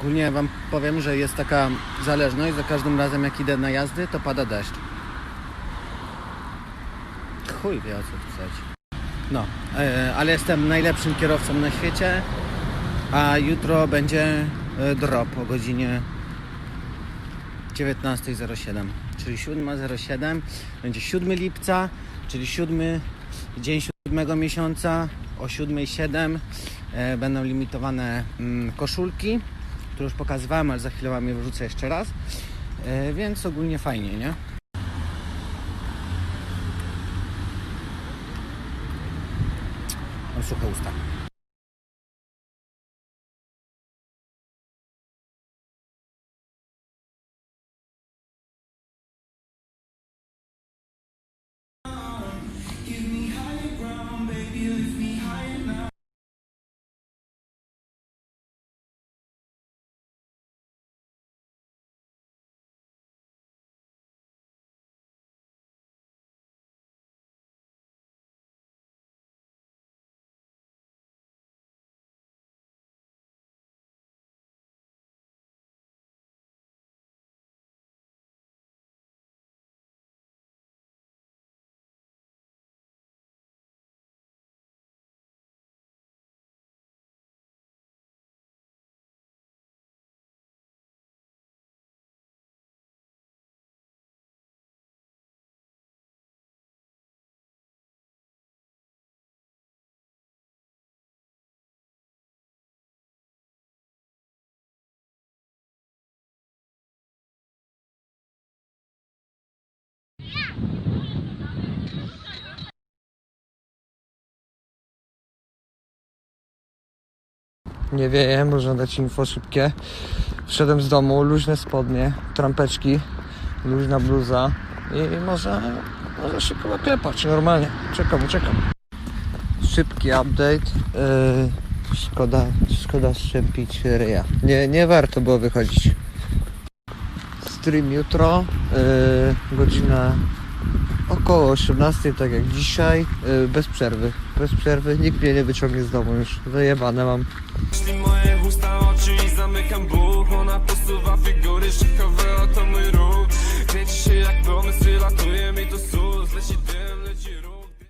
Ogólnie wam powiem, że jest taka zależność, za każdym razem jak idę na jazdy, to pada deszcz. Chuj wie o co chodzi. No, e, ale jestem najlepszym kierowcą na świecie, a jutro będzie e, drop o godzinie 19.07, czyli 7.07, będzie 7 lipca, czyli 7 dzień 7 miesiąca o 7.07 e, będą limitowane mm, koszulki, które już pokazywałem, ale za chwilę Wam je wrzucę jeszcze raz, e, więc ogólnie fajnie, nie? Mam suche usta. Nie wieje, można dać info szybkie. Wszedłem z domu, luźne spodnie, trampeczki, luźna bluza i można, można szybko naklepać, normalnie. Czekam, czekam. Szybki update. Yy, szkoda, szkoda szczepić ryja. Nie, nie warto było wychodzić. Stream jutro, yy, godzina około 18, tak jak dzisiaj, yy, bez przerwy. Bez przerwy, nikt mnie nie wyciągnie z domu już. Wyjebane mam. Jeśli moje usta oczy i zamykam buch Ona posuwa figury szykowe, oto mój ruch